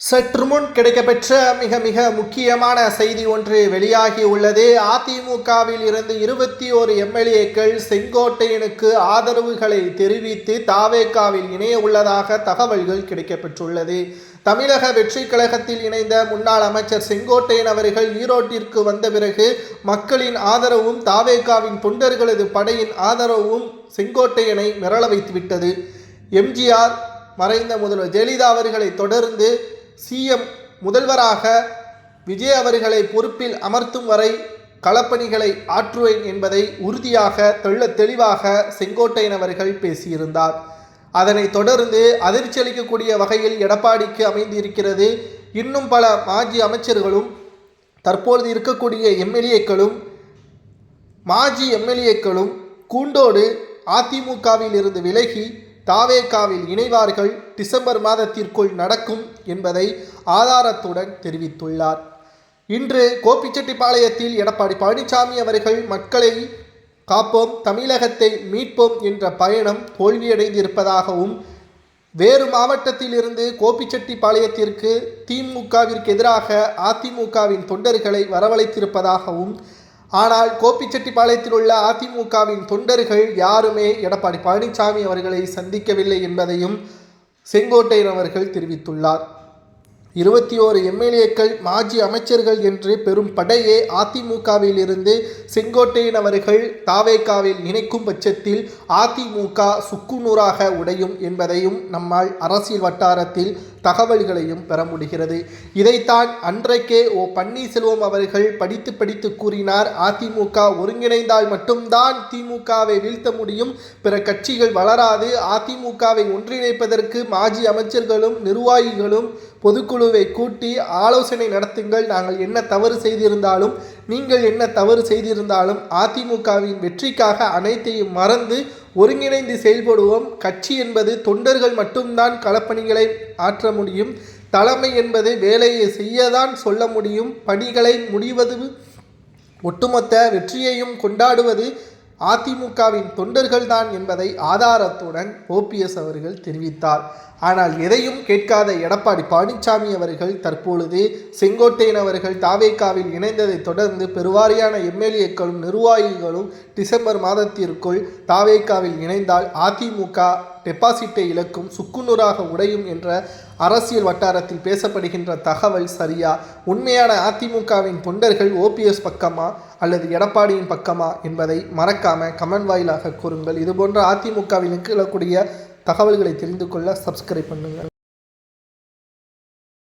சற்று முன் கிடைக்கப்பெற்ற மிக மிக முக்கியமான செய்தி ஒன்று வெளியாகி உள்ளது. அதிமுகவில் இருந்து இருபத்தி ஓரு எம்எல்ஏக்கள் செங்கோட்டையனுக்கு ஆதரவுகளை தெரிவித்து தாவேக்காவில் இணைய உள்ளதாக தகவல்கள் கிடைக்கப்பெற்றுள்ளது. தமிழக வெற்றி கழகத்தில் இணைந்த முன்னாள் அமைச்சர் செங்கோட்டையன் அவர்கள் ஈரோட்டிற்கு வந்த பிறகு மக்களின் ஆதரவும் தாவேக்காவின் தொண்டர்களது படையின் ஆதரவும் செங்கோட்டையனை மிரள வைத்துவிட்டது. எம்ஜிஆர் மறைந்த முதல்வர் ஜெயலலிதா அவர்களை தொடர்ந்து சிஎம் முதல்வராக விஜய் அவர்களை பொறுப்பில் அமர்த்தும் வரை களப்பணிகளை ஆற்றுவேன் என்பதை உறுதியாக தெள்ள தெளிவாக செங்கோட்டையன் அவர்கள் பேசியிருந்தார். அதனைத் தொடர்ந்து அதிர்ச்சி அளிக்கக்கூடிய வகையில் எடப்பாடிக்கு அமைந்திருக்கிறது. இன்னும் பல மாஜி அமைச்சர்களும் தற்பொழுது இருக்கக்கூடிய எம்எல்ஏக்களும் மாஜி எம்எல்ஏக்களும் கூண்டோடு அதிமுகவில் இருந்து விலகி தாவேகாவில் இணைவார்கள் டிசம்பர் மாதத்திற்குள் நடக்கும் என்பதை ஆதாரத்துடன் தெரிவித்துள்ளார். இன்று கோபிச்செட்டிப்பாளையத்தில் எடப்பாடி பழனிசாமி அவர்கள் மக்களை காப்போம் தமிழகத்தை மீட்போம் என்ற பயணம் தோல்வியடைந்திருப்பதாகவும் வேறு மாவட்டத்திலிருந்து கோபிச்செட்டிப்பாளையத்திற்கு திமுகவிற்கு எதிராக அதிமுகவின் தொண்டர்களை வரவழைத்திருப்பதாகவும் ஆனால் கோபிச்செட்டிப்பாளையத்தில் உள்ள அதிமுகவின் தொண்டர்கள் யாருமே எடப்பாடி பழனிசாமி அவர்களை சந்திக்கவில்லை என்பதையும் செங்கோட்டையன் அவர்கள் தெரிவித்துள்ளார். இருபத்தி ஓரு எம்எல்ஏக்கள் மாஜி அமைச்சர்கள் என்று பெரும் படையே அதிமுகவில் இருந்து செங்கோட்டையன் அவர்கள் தாவேக்காவில் இணைக்கும் பட்சத்தில் அதிமுக சுக்குநூறாக உடையும் என்பதையும் நம்மால் அரசியல் வட்டாரத்தில் தகவல்களையும் பெற முடிகிறது. இதைத்தான் அன்றைக்கே ஓ பன்னீர்செல்வம் அவர்கள் படித்து படித்து கூறினார். அதிமுக ஒருங்கிணைந்தால் மட்டும்தான் திமுகவை வீழ்த்த முடியும். பிற கட்சிகள் வளராது. அதிமுகவை ஒன்றிணைப்பதற்கு மாஜி அமைச்சர்களும் நிர்வாகிகளும் பொதுக்குழுவை கூட்டி ஆலோசனை நடத்துங்கள். நாங்கள் என்ன தவறு செய்திருந்தாலும் நீங்கள் என்ன தவறு செய்திருந்தாலும் அதிமுகவின் வெற்றிக்காக அனைத்தையும் மறந்து ஒருங்கிணைந்து செயல்படுவோம். கட்சி என்பது தொண்டர்கள் மட்டும்தான் களப்பணிகளை ஆற்ற முடியும். தலைமை என்பது வேலையை செய்யதான் சொல்ல முடியும். பணிகளை முடிவது ஒட்டுமொத்த வெற்றியையும் கொண்டாடுவது அதிமுகவின் தொண்டர்கள்தான் என்பதை ஆதாரத்துடன் ஓபிஎஸ் அவர்கள் தெரிவித்தார். ஆனால் எதையும் கேட்காத எடப்பாடி பழனிசாமி அவர்கள் தற்பொழுது செங்கோட்டையன் அவர்கள் தாவேக்காவில் இணைந்ததை தொடர்ந்து பெருவாரியான எம்எல்ஏக்களும் நிர்வாகிகளும் டிசம்பர் மாதத்திற்குள் தாவேக்காவில் இணைந்தால் அதிமுக டெபாசிட்டை இழக்கும் சுக்குநூறாக உடையும் என்ற அரசியல் வட்டாரத்தில் பேசப்படுகின்ற தகவல் சரியா? உண்மையான அதிமுகவின் தொண்டர்கள் ஓபிஎஸ் பக்கமா அல்லது எடப்பாடியின் பக்கமா என்பதை மறக்காம கமெண்ட் வாயிலாக கூறுங்கள். இதுபோன்ற அதிமுகவில் நிற்கக்கூடிய தகவல்களை தெரிந்து கொள்ள சப்ஸ்கிரைப் பண்ணுங்கள்.